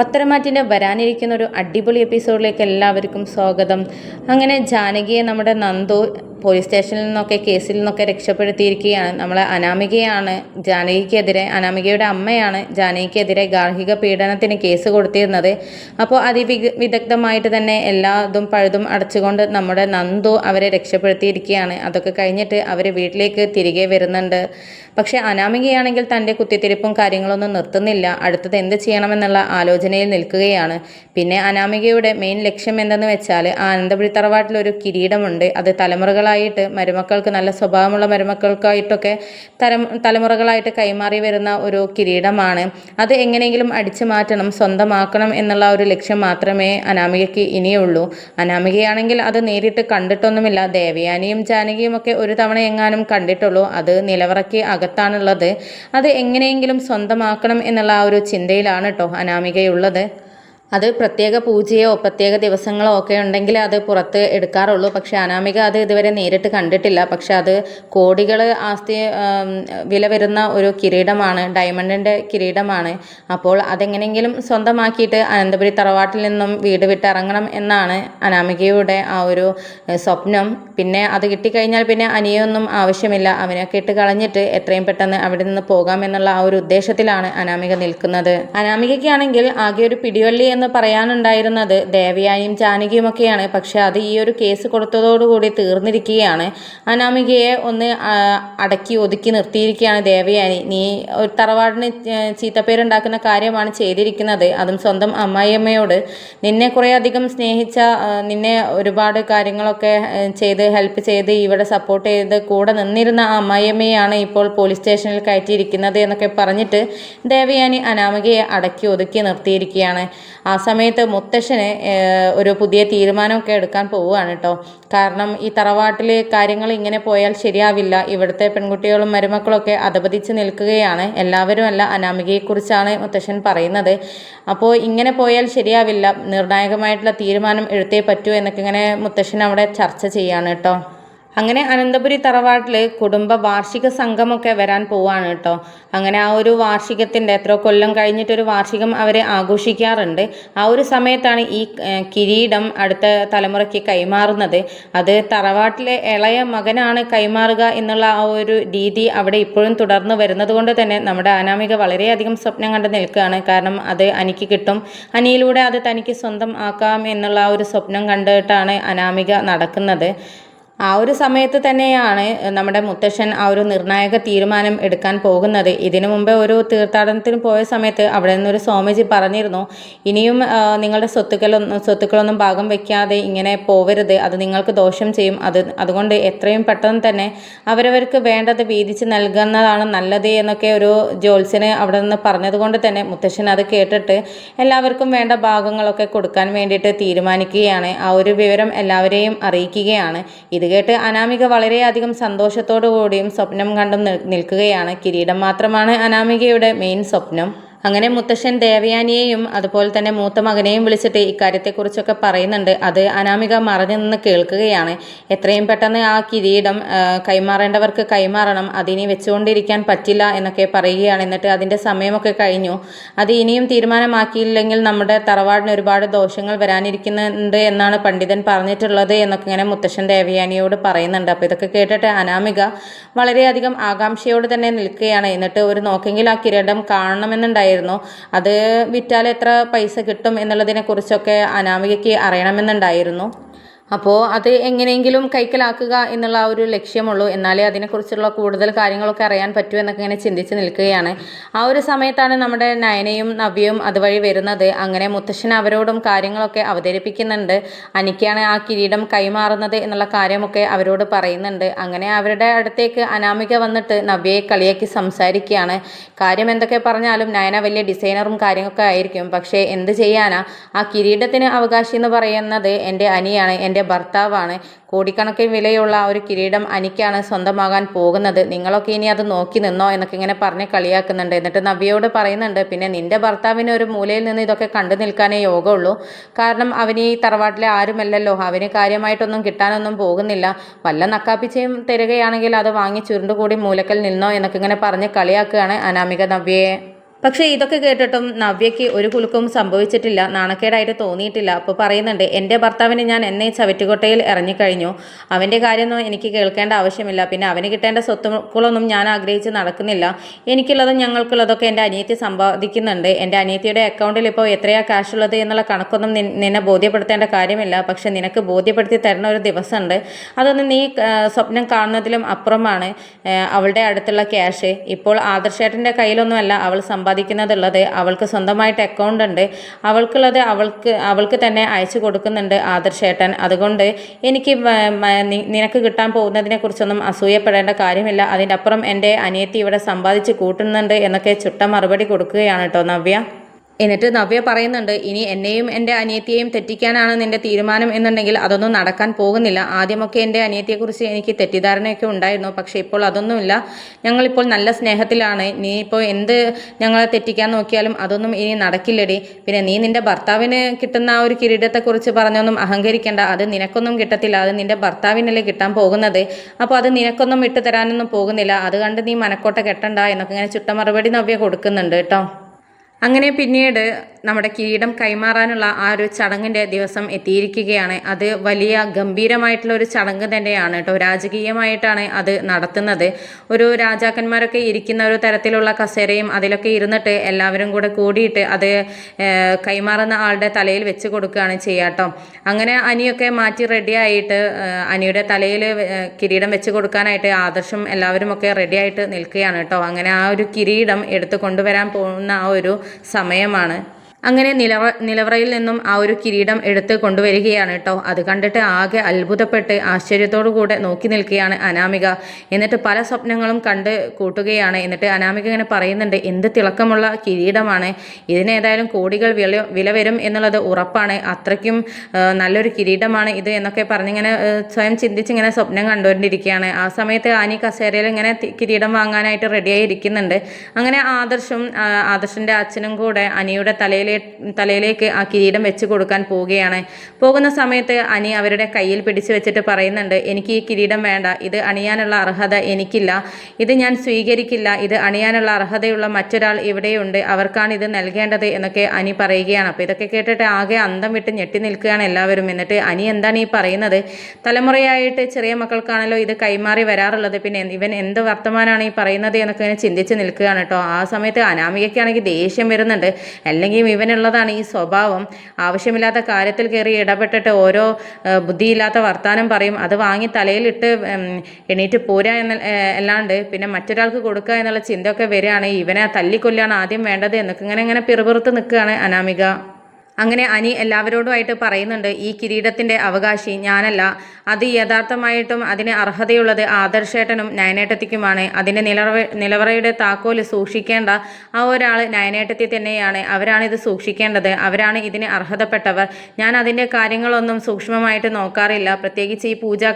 പത്തരമാറ്റിന്റെ വരാനിരിക്കുന്ന ഒരു അടിപൊളി എപ്പിസോഡിലേക്ക് എല്ലാവർക്കും സ്വാഗതം. അങ്ങനെ ജാനകിയെ നമ്മുടെ നന്ദു പോലീസ് സ്റ്റേഷനിൽ നിന്നൊക്കെ കേസിൽ നിന്നൊക്കെ രക്ഷപ്പെടുത്തിയിരിക്കുകയാണ്. നമ്മളെ അനാമികയാണ് ജാനകിക്കെതിരെ അനാമികയുടെ അമ്മയാണ് ജാനകിക്കെതിരെ ഗാർഹിക പീഡനത്തിന് കേസ് കൊടുത്തിരുന്നത്. അപ്പോൾ അതിവിഗ വിദഗ്ധമായിട്ട് തന്നെ എല്ലാതും പഴുതും അടച്ചുകൊണ്ട് നമ്മുടെ നന്ദു അവരെ രക്ഷപ്പെടുത്തിയിരിക്കുകയാണ്. അതൊക്കെ കഴിഞ്ഞിട്ട് അവർ വീട്ടിലേക്ക് തിരികെ വരുന്നുണ്ട്. പക്ഷേ അനാമികയാണെങ്കിൽ തന്റെ കുത്തിത്തിരിപ്പും കാര്യങ്ങളൊന്നും നിർത്തുന്നില്ല. അടുത്തത് എന്ത് ചെയ്യണമെന്നുള്ള ആലോചനയിൽ നിൽക്കുകയാണ്. പിന്നെ അനാമികയുടെ മെയിൻ ലക്ഷ്യം എന്തെന്ന് വെച്ചാൽ ആനന്ദപുരി തറവാട്ടിൽ ഒരു കിരീടമുണ്ട്. അത് തലമുറകളായിട്ട് മരുമക്കൾക്ക് നല്ല സ്വഭാവമുള്ള മരുമക്കൾക്കായിട്ടൊക്കെ തരം തലമുറകളായിട്ട് കൈമാറി വരുന്ന ഒരു കിരീടമാണ്. അത് എങ്ങനെയെങ്കിലും അടിച്ചു മാറ്റണം സ്വന്തമാക്കണം എന്നുള്ള ഒരു ലക്ഷ്യം മാത്രമേ അനാമികയ്ക്ക് ഇനിയുള്ളൂ. അനാമികയാണെങ്കിൽ അത് നേരിട്ട് കണ്ടിട്ടൊന്നുമില്ല. ദേവയാനിയും ജാനകിയും ഒക്കെ ഒരു തവണ എങ്ങാനും കണ്ടിട്ടുള്ളൂ. അത് നിലവറയ്ക്ക് അകത്താണുള്ളത്. അത് എങ്ങനെയെങ്കിലും സ്വന്തമാക്കണം എന്നുള്ള ആ ഒരു ചിന്തയിലാണ് കേട്ടോ അനാമികയുള്ളത് അത് പ്രത്യേക പൂജയോ പ്രത്യേക ദിവസങ്ങളോ ഒക്കെ ഉണ്ടെങ്കിൽ അത് പുറത്ത് എടുക്കാറുള്ളൂ. പക്ഷെ അനാമിക അത് ഇതുവരെ നേരിട്ട് കണ്ടിട്ടില്ല. പക്ഷെ അത് കോടികൾ ആസ്തി വില വരുന്ന ഒരു കിരീടമാണ് ഡയമണ്ടിന്റെ കിരീടമാണ്. അപ്പോൾ അതെങ്ങനെയെങ്കിലും സ്വന്തമാക്കിയിട്ട് അനന്തപുരി തറവാട്ടിൽ നിന്നും വീട് വിട്ടിറങ്ങണം എന്നാണ് അനാമികയുടെ ആ ഒരു സ്വപ്നം. പിന്നെ അത് കിട്ടിക്കഴിഞ്ഞാൽ പിന്നെ അനിയൊന്നും ആവശ്യമില്ല. അവനൊക്കെ ഇട്ട് കളഞ്ഞിട്ട് എത്രയും പെട്ടെന്ന് അവിടെ നിന്ന് പോകാം എന്നുള്ള ആ ഒരു ഉദ്ദേശത്തിലാണ് അനാമിക നിൽക്കുന്നത്. അനാമികയ്ക്കാണെങ്കിൽ ആകെ ഒരു പിടിവള്ളി എന്ന് പറയാനുണ്ടായിരുന്നത് ദേവയായും ജാനകിയും ഒക്കെയാണ് പക്ഷെ അത് ഈ ഒരു കേസ് കൊടുത്തതോടുകൂടി തീർന്നിരിക്കുകയാണ്. അനാമികയെ ഒന്ന് അടക്കി ഒതുക്കി നിർത്തിയിരിക്കുകയാണ് ദേവയാനി. നീ ഒരു തറവാടിന് ചീത്തപ്പേരുണ്ടാക്കുന്ന കാര്യമാണ് ചെയ്തിരിക്കുന്നത്. അതും സ്വന്തം അമ്മായിയമ്മയോട്. നിന്നെ കുറേ അധികം സ്നേഹിച്ച നിന്നെ ഒരുപാട് കാര്യങ്ങളൊക്കെ ചെയ്ത് ഹെൽപ്പ് ചെയ്ത് ഇവിടെ സപ്പോർട്ട് ചെയ്ത് കൂടെ നിന്നിരുന്ന അമ്മായിയമ്മയാണ് ഇപ്പോൾ പോലീസ് സ്റ്റേഷനിൽ കയറ്റിയിരിക്കുന്നത് എന്നൊക്കെ പറഞ്ഞിട്ട് ദേവയാനി അനാമികയെ അടക്കി ഒതുക്കി നിർത്തിയിരിക്കുകയാണ്. സമയത്ത് മുത്തശ്ശന് ഒരു പുതിയ തീരുമാനമൊക്കെ എടുക്കാൻ പോവുകയാണ് കേട്ടോ കാരണം ഈ തറവാട്ടിൽ കാര്യങ്ങൾ ഇങ്ങനെ പോയാൽ ശരിയാവില്ല. ഇവിടുത്തെ പെൺകുട്ടികളും മരുമക്കളൊക്കെ അധപതിച്ച് നിൽക്കുകയാണ്. എല്ലാവരും അല്ല അനാമികയെക്കുറിച്ചാണ് മുത്തശ്ശൻ പറയുന്നത്. അപ്പോൾ ഇങ്ങനെ പോയാൽ ശരിയാവില്ല. നിർണായകമായിട്ടുള്ള തീരുമാനം എടുത്തേ പറ്റൂ എന്നൊക്കെ ഇങ്ങനെ മുത്തശ്ശൻ അവിടെ ചർച്ച ചെയ്യാണ് കേട്ടോ അങ്ങനെ അനന്തപുരി തറവാട്ടിൽ കുടുംബ വാർഷിക സംഘമൊക്കെ വരാൻ പോവാണ് കേട്ടോ. അങ്ങനെ ആ ഒരു വാർഷികത്തിന്റെ എത്ര കൊല്ലം കഴിഞ്ഞിട്ടൊരു വാർഷികം അവർ ആഘോഷിക്കാറുണ്ട്. ആ ഒരു സമയത്താണ് ഈ കിരീടം അടുത്ത തലമുറയ്ക്ക് കൈമാറുന്നത്. അത് തറവാട്ടിലെ ഇളയ മകനാണ് കൈമാറുക എന്നുള്ള ആ ഒരു രീതി അവിടെ ഇപ്പോഴും തുടർന്ന് വരുന്നത് കൊണ്ട് തന്നെ നമ്മുടെ അനാമിക വളരെയധികം സ്വപ്നം കണ്ട് നിൽക്കുകയാണ്. കാരണം അത് അനിക്ക് കിട്ടും. അനിയിലൂടെ അത് തനിക്ക് സ്വന്തം ആക്കാം എന്നുള്ള ആ ഒരു സ്വപ്നം കണ്ടിട്ടാണ് അനാമിക നടക്കുന്നത്. ആ ഒരു സമയത്ത് തന്നെയാണ് നമ്മുടെ മുത്തശ്ശൻ ആ ഒരു നിർണായക തീരുമാനം എടുക്കാൻ പോകുന്നത്. ഇതിനു മുമ്പേ ഒരു തീർത്ഥാടനത്തിന് പോയ സമയത്ത് അവിടെ നിന്നൊരു സ്വാമിജി പറഞ്ഞിരുന്നു ഇനിയും നിങ്ങളുടെ സ്വത്തുക്കളൊന്നും സ്വത്തുക്കളൊന്നും ഭാഗം വയ്ക്കാതെ ഇങ്ങനെ പോവരുത്. അത് നിങ്ങൾക്ക് ദോഷം ചെയ്യും. അത് അതുകൊണ്ട് എത്രയും പെട്ടെന്ന് തന്നെ അവരവർക്ക് വേണ്ടത് വീതിച്ച് നൽകുന്നതാണ് നല്ലത് എന്നൊക്കെ ഒരു ജോത്സ്യന് അവിടെ നിന്ന് പറഞ്ഞതുകൊണ്ട് തന്നെ മുത്തശ്ശൻ അത് കേട്ടിട്ട് എല്ലാവർക്കും വേണ്ട ഭാഗങ്ങളൊക്കെ കൊടുക്കാൻ വേണ്ടിയിട്ട് തീരുമാനിക്കുകയാണ്. ആ ഒരു വിവരം എല്ലാവരെയും അറിയിക്കുകയാണ്. ഇത് കേട്ട് അനാമിക വളരെയധികം സന്തോഷത്തോടു കൂടിയും സ്വപ്നം കണ്ടും നിൽ- നിൽക്കുകയാണ്. കിരീടം മാത്രമാണ് അനാമികയുടെ മെയിൻ സ്വപ്നം. അങ്ങനെ മുത്തശ്ശൻ ദേവയാനിയെയും അതുപോലെ തന്നെ മൂത്ത മകനെയും വിളിച്ചിട്ട് ഇക്കാര്യത്തെക്കുറിച്ചൊക്കെ പറയുന്നുണ്ട്. അത് അനാമിക മറഞ്ഞു നിന്ന് കേൾക്കുകയാണ്. എത്രയും പെട്ടെന്ന് ആ കിരീടം കൈമാറേണ്ടവർക്ക് കൈമാറണം. അതിനി വെച്ചുകൊണ്ടിരിക്കാൻ പറ്റില്ല എന്നൊക്കെ പറയുകയാണ്. എന്നിട്ട് അതിന്റെ സമയമൊക്കെ കഴിഞ്ഞു. അത് ഇനിയും തീരുമാനമാക്കിയില്ലെങ്കിൽ നമ്മുടെ തറവാടിന് ഒരുപാട് ദോഷങ്ങൾ വരാനിരിക്കുന്നുണ്ട് എന്നാണ് പണ്ഡിതൻ പറഞ്ഞിട്ടുള്ളത് എന്നൊക്കെ ഇങ്ങനെ മുത്തശ്ശൻ ദേവയാനിയോട് പറയുന്നുണ്ട്. അപ്പോൾ ഇതൊക്കെ കേട്ടിട്ട് അനാമിക വളരെയധികം ആകാംക്ഷയോട് തന്നെ നിൽക്കുകയാണ്. എന്നിട്ട് ഒരു നോക്കെങ്കിൽ ആ കിരീടം കാണണമെന്നുണ്ടായിരുന്നു അത് വിറ്റാൽ എത്ര പൈസ കിട്ടും എന്നുള്ളതിനെ കുറിച്ചൊക്കെ അനാമികയ്ക്ക് അറിയണമെന്നുണ്ടായിരുന്നു. അപ്പോൾ അത് എങ്ങനെയെങ്കിലും കൈക്കലാക്കുക എന്നുള്ള ആ ഒരു ലക്ഷ്യമുള്ളൂ. എന്നാലേ അതിനെക്കുറിച്ചുള്ള കൂടുതൽ കാര്യങ്ങളൊക്കെ അറിയാൻ പറ്റൂ എന്നൊക്കെ ഇങ്ങനെ ചിന്തിച്ച് നിൽക്കുകയാണ്. ആ ഒരു സമയത്താണ് നമ്മുടെ നയനയും നവ്യയും അതുവഴി വരുന്നത്. അങ്ങനെ മുത്തശ്ശൻ അവരോടും കാര്യങ്ങളൊക്കെ അവതരിപ്പിക്കുന്നുണ്ട്. അനിക്കാണ് ആ കിരീടം കൈമാറുന്നത് എന്നുള്ള കാര്യമൊക്കെ അവരോട് പറയുന്നുണ്ട്. അങ്ങനെ അവരുടെ അടുത്തേക്ക് അനാമിക വന്നിട്ട് നവ്യയെ കളിയാക്കി സംസാരിക്കുകയാണ്. കാര്യം എന്തൊക്കെ പറഞ്ഞാലും നയന വലിയ ഡിസൈനറും കാര്യങ്ങളൊക്കെ ആയിരിക്കും. പക്ഷേ എന്ത് ചെയ്യാനാ? ആ കിരീടത്തിന് അവകാശി എന്ന് പറയുന്നത് എന്റെ അനിയാണ്. എന്റെ ഭർത്താവാണ്. കോടിക്കണക്കിന് വിലയുള്ള ആ ഒരു കിരീടം അനിക്കാണ് സ്വന്തമാകാൻ പോകുന്നത്. നിങ്ങളൊക്കെ ഇനി അത് നോക്കി നിന്നോ എന്നൊക്കെ ഇങ്ങനെ പറഞ്ഞ് കളിയാക്കുന്നുണ്ട്. എന്നിട്ട് നവ്യയോട് പറയുന്നുണ്ട് പിന്നെ നിന്റെ ഭർത്താവിന് ഒരു മൂലയിൽ നിന്ന് ഇതൊക്കെ കണ്ടു നിൽക്കാനേ യോഗമുള്ളൂ. കാരണം അവന് ഈ തറവാട്ടിലെ ആരുമല്ലല്ലോ. അവന് കാര്യമായിട്ടൊന്നും കിട്ടാനൊന്നും പോകുന്നില്ല. വല്ല നക്കാപ്പിച്ചയും തരികയാണെങ്കിൽ അത് വാങ്ങി ചുരുണ്ടുകൂടി മൂലക്കൽ നിന്നോ എന്നൊക്കെ ഇങ്ങനെ പറഞ്ഞ് കളിയാക്കുകയാണ് അനാമിക നവ്യയെ. പക്ഷേ ഇതൊക്കെ കേട്ടിട്ടും നവ്യയ്ക്ക് ഒരു കുലുക്കവും സംഭവിച്ചിട്ടില്ല നാണക്കേടായിട്ട് തോന്നിയിട്ടില്ല. അപ്പോൾ പറയുന്നുണ്ട് എന്റെ ഭർത്താവിനെ ഞാൻ എന്നേ ചവറ്റുകൊട്ടയിൽ ഇറങ്ങിക്കഴിഞ്ഞു. അവന്റെ കാര്യമൊന്നും എനിക്ക് കേൾക്കേണ്ട ആവശ്യമില്ല. പിന്നെ അവന് കിട്ടേണ്ട സ്വത്തുക്കളൊന്നും ഞാൻ ആഗ്രഹിച്ച് നടക്കുന്നില്ല. എനിക്കുള്ളതും ഞങ്ങൾക്കുള്ളതൊക്കെ എന്റെ അനിയത്തി സമ്പാദിക്കുന്നുണ്ട്. എന്റെ അനിയത്തിയുടെ അക്കൗണ്ടിൽ ഇപ്പോൾ എത്രയാ കാശ് ഉള്ളത് എന്നുള്ള കണക്കൊന്നും നിന്നെ ബോധ്യപ്പെടുത്തേണ്ട കാര്യമില്ല. പക്ഷേ നിനക്ക് ബോധ്യപ്പെടുത്തി തരുന്ന ഒരു ദിവസമുണ്ട്. അതൊന്നും നീ സ്വപ്നം കാണുന്നതിലും അപ്പുറമാണ് അവളുടെ അടുത്തുള്ള ക്യാഷ്. ഇപ്പോൾ ആദർശേട്ടന്റെ കയ്യിലൊന്നുമല്ല അവൾ സമ്പാദിക്കുന്നതുള്ളത് അവൾക്ക് സ്വന്തമായിട്ട് അക്കൗണ്ട് ഉണ്ട്. അവൾക്കുള്ളത് അവൾക്ക് അവൾക്ക് തന്നെ അയച്ചു കൊടുക്കുന്നുണ്ട് ആദർശേട്ടൻ. അതുകൊണ്ട് എനിക്ക് നിനക്ക് കിട്ടാൻ പോകുന്നതിനെ കുറിച്ചൊന്നും അസൂയപ്പെടേണ്ട കാര്യമില്ല. അതിന്റെ അപ്പുറം എന്റെ അനിയത്തി ഇവിടെ സമ്പാദിച്ച് കൂട്ടുന്നുണ്ട് എന്നൊക്കെ ചുട്ട മറുപടി കൊടുക്കുകയാണ് കേട്ടോ നവ്യ. എന്നിട്ട് നവ്യ പറയുന്നുണ്ട് ഇനി എന്നെയും എന്റെ അനിയത്തിയെയും തെറ്റിക്കാനാണ് നിന്റെ തീരുമാനം എന്നുണ്ടെങ്കിൽ അതൊന്നും നടക്കാൻ പോകുന്നില്ല. ആദ്യമൊക്കെ എന്റെ അനിയത്തിയെക്കുറിച്ച് എനിക്ക് തെറ്റിദ്ധാരണയൊക്കെ ഉണ്ടായിരുന്നു പക്ഷേ ഇപ്പോൾ അതൊന്നുമില്ല. ഞങ്ങളിപ്പോൾ നല്ല സ്നേഹത്തിലാണ്. നീ ഇപ്പോൾ എന്ത് ഞങ്ങളെ തെറ്റിക്കാൻ നോക്കിയാലും അതൊന്നും ഇനി നടക്കില്ലടി. പിന്നെ നീ നിന്റെ ഭർത്താവിന് കിട്ടുന്ന ആ ഒരു കിരീടത്തെക്കുറിച്ച് പറഞ്ഞൊന്നും അഹങ്കരിക്കേണ്ട. അത് നിനക്കൊന്നും കിട്ടത്തില്ല. അത് നിന്റെ ഭർത്താവിനല്ലേ കിട്ടാൻ പോകുന്നത്. അപ്പോൾ അത് നിനക്കൊന്നും ഇട്ട് തരാനൊന്നും പോകുന്നില്ല. അത് കണ്ട് നീ മനക്കോട്ട കെട്ടണ്ട എന്നൊക്കെ ഇങ്ങനെ ചുട്ട മറുപടി നവ്യ കൊടുക്കുന്നുണ്ട് കേട്ടോ. അങ്ങനെ പിന്നീട് നമ്മുടെ കിരീടം കൈമാറാനുള്ള ആ ഒരു ചടങ്ങിന്റെ ദിവസം എത്തിയിരിക്കുകയാണ്. അത് വലിയ ഗംഭീരമായിട്ടുള്ള ഒരു ചടങ്ങ് തന്നെയാണ് കേട്ടോ. രാജകീയമായിട്ടാണ് അത് നടത്തുന്നത്. ഒരു രാജാക്കന്മാരൊക്കെ ഇരിക്കുന്ന ഒരു തരത്തിലുള്ള കസേരയും അതിലൊക്കെ ഇരുന്നിട്ട് എല്ലാവരും കൂടെ കൂടിയിട്ട് അത് കൈമാറുന്ന ആളുടെ തലയിൽ വെച്ച് കൊടുക്കുകയാണ് ചെയ്യാട്ടോ അങ്ങനെ അനിയൊക്കെ മാറ്റി റെഡിയായിട്ട് അനിയുടെ തലയിൽ കിരീടം വെച്ച് കൊടുക്കാനായിട്ട് ആദർശം എല്ലാവരും ഒക്കെ റെഡിയായിട്ട് നിൽക്കുകയാണ് കേട്ടോ. അങ്ങനെ ആ ഒരു കിരീടം എടുത്ത് കൊണ്ടുവരാൻ പോകുന്ന ആ ഒരു സമയമാണ്. അങ്ങനെ നിലവ നിലവറയിൽ നിന്നും ആ ഒരു കിരീടം എടുത്ത് കൊണ്ടുവരികയാണ് കേട്ടോ അത് കണ്ടിട്ട് ആകെ അത്ഭുതപ്പെട്ട് ആശ്ചര്യത്തോടു കൂടെ നോക്കി നിൽക്കുകയാണ് അനാമിക. എന്നിട്ട് പല സ്വപ്നങ്ങളും കണ്ട് കൂട്ടുകയാണ്. എന്നിട്ട് അനാമിക ഇങ്ങനെ പറയുന്നുണ്ട് എന്ത് തിളക്കമുള്ള കിരീടമാണ്. ഇതിനേതായാലും കോടികൾ വില വില വരും എന്നുള്ളത് ഉറപ്പാണ്. അത്രയ്ക്കും നല്ലൊരു കിരീടമാണ് ഇത് എന്നൊക്കെ പറഞ്ഞിങ്ങനെ സ്വയം ചിന്തിച്ചിങ്ങനെ സ്വപ്നം കണ്ടുകൊണ്ടിരിക്കുകയാണ്. ആ സമയത്ത് ആനി കസേരയിൽ ഇങ്ങനെ കിരീടം വാങ്ങാനായിട്ട് റെഡിയായി ഇരിക്കുന്നുണ്ട്. അങ്ങനെ ആദർശും ആദർശിന്റെ അച്ഛനും കൂടെ അനിയുടെ തലയിലെ തലയിലേക്ക് ആ കിരീടം വെച്ച് കൊടുക്കാൻ പോവുകയാണ്. പോകുന്ന സമയത്ത് അനി അവരുടെ കയ്യിൽ പിടിച്ചു വെച്ചിട്ട് പറയുന്നുണ്ട് എനിക്ക് ഈ കിരീടം വേണ്ട. ഇത് അണിയാനുള്ള അർഹത എനിക്കില്ല. ഇത് ഞാൻ സ്വീകരിക്കില്ല. ഇത് അണിയാനുള്ള അർഹതയുള്ള മറ്റൊരാൾ ഇവിടെയുണ്ട്. അവർക്കാണ് ഇത് നൽകേണ്ടത് എന്നൊക്കെ അനി പറയുകയാണ്. അപ്പോൾ ഇതൊക്കെ കേട്ടിട്ട് ആകെ അന്തം വിട്ട് ഞെട്ടി നിൽക്കുകയാണ് എല്ലാവരും. എന്നിട്ട് അനി എന്താണ് ഈ പറയുന്നത്? തലമുറയായിട്ട് ചെറിയ മക്കൾക്കാണല്ലോ ഇത് കൈമാറി വരാറുള്ളത്. പിന്നെ ഇവൻ എന്ത് വർത്തമാനമാണ് ഈ പറയുന്നത് എന്നൊക്കെ ഇങ്ങനെ ചിന്തിച്ച് നിൽക്കുകയാണ് കേട്ടോ. ആ സമയത്ത് അനാമികയ്ക്കാണെങ്കിൽ ദേഷ്യം വരുന്നുണ്ട്. അല്ലെങ്കിൽ ഇവനുള്ളതാണ് ഈ സ്വഭാവം. ആവശ്യമില്ലാത്ത കാര്യത്തിൽ കയറി ഇടപെട്ടിട്ട് ഓരോ ബുദ്ധിയില്ലാത്ത വർത്തമാനം പറയും. അത് വാങ്ങി തലയിലിട്ട് എണീറ്റ് പോരാ എന്ന അല്ലാണ്ട് പിന്നെ മറ്റൊരാൾക്ക് കൊടുക്കുക എന്നുള്ള ചിന്തയൊക്കെ വരികയാണ്. ഇവനെ തല്ലിക്കൊല്ലാണ് ആദ്യം വേണ്ടത് എന്നൊക്കെ ഇങ്ങനെ ഇങ്ങനെ പിറുപിറുത്ത് നിൽക്കുകയാണ് അനാമിക. അങ്ങനെ അനി എല്ലാവരോടുമായിട്ട് പറയുന്നുണ്ട് ഈ കിരീടത്തിന്റെ അവകാശി ഞാനല്ല. അത് യഥാർത്ഥമായിട്ടും അതിന് അർഹതയുള്ളത് ആദർശേട്ടനും നയനേട്ടത്തിക്കുമാണ്. അതിന്റെ നിലവറ നിലവറയുടെ താക്കോൽ സൂക്ഷിക്കേണ്ട ആ ഒരാൾ നയനേട്ടത്തി തന്നെയാണ്. അവരാണ് ഇത് സൂക്ഷിക്കേണ്ടത്. അവരാണ് ഇതിന് അർഹതപ്പെട്ടവർ. ഞാൻ അതിന്റെ കാര്യങ്ങളൊന്നും സൂക്ഷ്മമായിട്ട് നോക്കാറില്ല. പ്രത്യേകിച്ച് ഈ പൂജാ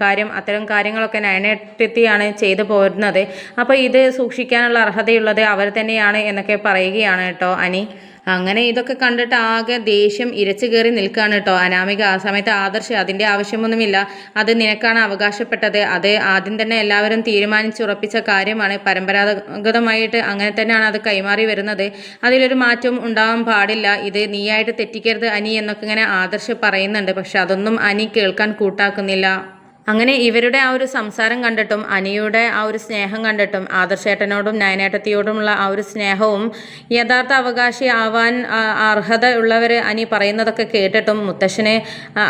കാര്യം അത്തരം കാര്യങ്ങളൊക്കെ നയനേട്ടത്തിയാണ് ചെയ്തു പോരുന്നത്. അപ്പോൾ ഇത് സൂക്ഷിക്കാനുള്ള അർഹതയുള്ളത് അവർ തന്നെയാണ് എന്നൊക്കെ പറയുകയാണ് കേട്ടോ അനി. അങ്ങനെ ഇതൊക്കെ കണ്ടിട്ട് ആകെ ദേഷ്യം ഇരച്ചു കയറി നിൽക്കുകയാണ് കേട്ടോ അനാമിക ആ സമയത്ത് ആദർശ് അതിന്റെ ആവശ്യമൊന്നുമില്ല. അത് നിനക്കാണ് അവകാശപ്പെട്ടത്. അത് ആദ്യം തന്നെ എല്ലാവരും തീരുമാനിച്ചുറപ്പിച്ച കാര്യമാണ്. പരമ്പരാഗതമായിട്ട് അങ്ങനെ തന്നെയാണ് അത് കൈമാറി വരുന്നത്. അതിലൊരു മാറ്റവും ഉണ്ടാവാൻ പാടില്ല. ഇത് നീയായിട്ട് തെറ്റിക്കരുത് അനി എന്നൊക്കെ ഇങ്ങനെ ആദർശ് പറയുന്നുണ്ട്. പക്ഷെ അതൊന്നും അനി കേൾക്കാൻ കൂട്ടാക്കുന്നില്ല. അങ്ങനെ ഇവരുടെ ആ ഒരു സംസാരം കണ്ടിട്ടും അനിയുടെ ആ ഒരു സ്നേഹം കണ്ടിട്ടും ആദർശേട്ടനോടും നയനേട്ടത്തിയോടുമുള്ള ആ ഒരു സ്നേഹവും യഥാർത്ഥ അവകാശി ആവാൻ അർഹത ഉള്ളവർ അനി പറയുന്നതൊക്കെ കേട്ടിട്ടും മുത്തശ്ശനെ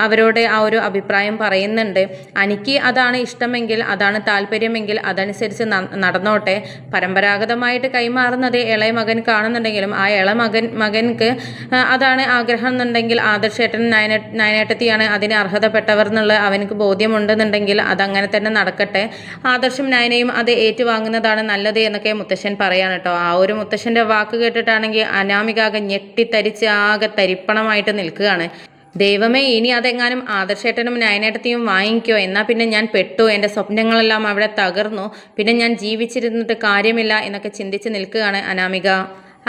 അവരോട് ആ ഒരു അഭിപ്രായം പറയുന്നുണ്ട്. അനിക്ക് അതാണ് ഇഷ്ടമെങ്കിൽ അതാണ് താല്പര്യമെങ്കിൽ അതനുസരിച്ച് നടന്നോട്ടെ. പരമ്പരാഗതമായിട്ട് കൈമാറുന്നത് ഇളയ മകൻ കാണുന്നുണ്ടെങ്കിലും ആ ഇള മകൻ മകൻക്ക് അതാണ് ആഗ്രഹം എന്നുണ്ടെങ്കിൽ ആദർശേട്ടൻ നയന നയനേട്ടത്തിയാണ് അതിന് അർഹതപ്പെട്ടവർ എന്നുള്ള അവനക്ക് ബോധ്യമുണ്ടെന്നുണ്ടെങ്കിൽ അതങ്ങനെ തന്നെ നടക്കട്ടെ. ആദർശം നയനയും അത് ഏറ്റുവാങ്ങുന്നതാണ് നല്ലത് എന്നൊക്കെ മുത്തശ്ശൻ പറയാണ് കേട്ടോ. ആ ഒരു മുത്തശ്ശന്റെ വാക്ക് കേട്ടിട്ടാണെങ്കിൽ അനാമികാകെ ഞെട്ടിത്തരിച്ച് ആകെ തരിപ്പണമായിട്ട് നിൽക്കുകയാണ്. ദൈവമേ ഇനി അതെങ്ങാനും ആദർശേട്ടനും നയനേട്ടത്തെയും വാങ്ങിക്കോ. എന്നാൽ പിന്നെ ഞാൻ പെട്ടു. എന്റെ സ്വപ്നങ്ങളെല്ലാം അവിടെ തകർന്നു. പിന്നെ ഞാൻ ജീവിച്ചിരുന്നിട്ട് കാര്യമില്ല എന്നൊക്കെ ചിന്തിച്ച് നിൽക്കുകയാണ് അനാമിക.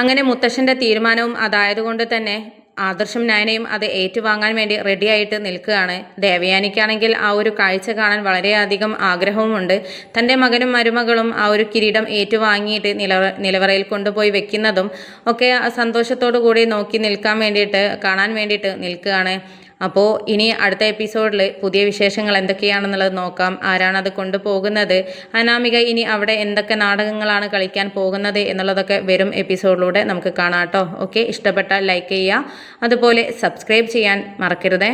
അങ്ങനെ മുത്തശ്ശന്റെ തീരുമാനവും അതായതുകൊണ്ട് തന്നെ ആദർശം നയനയും അത് ഏറ്റുവാങ്ങാൻ വേണ്ടി റെഡിയായിട്ട് നിൽക്കുകയാണ്. ദേവയാനിക്കാണെങ്കിൽ ആ ഒരു കാഴ്ച കാണാൻ വളരെയധികം ആഗ്രഹവുമുണ്ട്. തന്റെ മകനും മരുമകളും ആ ഒരു കിരീടം ഏറ്റുവാങ്ങിയിട്ട് നിലവ നിലവറയിൽ കൊണ്ടുപോയി വെക്കുന്നതും ഒക്കെ സന്തോഷത്തോടു കൂടി നോക്കി നിൽക്കാൻ വേണ്ടിയിട്ട് കാണാൻ വേണ്ടിയിട്ട് നിൽക്കുകയാണ്. അപ്പോൾ ഇനി അടുത്ത എപ്പിസോഡിൽ പുതിയ വിശേഷങ്ങൾ എന്തൊക്കെയാണെന്നുള്ളത് നോക്കാം. ആരാണ് അത് കൊണ്ടുപോകുന്നത്? അനാമിക ഇനി അവിടെ എന്തൊക്കെ നാടകങ്ങളാണ് കളിക്കാൻ പോകുന്നത് എന്നുള്ളതൊക്കെ വരും എപ്പിസോഡിലൂടെ നമുക്ക് കാണാം കേട്ടോ. ഓക്കെ ഇഷ്ടപ്പെട്ടാൽ ലൈക്ക് ചെയ്യുക. അതുപോലെ സബ്സ്ക്രൈബ് ചെയ്യാൻ മറക്കരുതേ.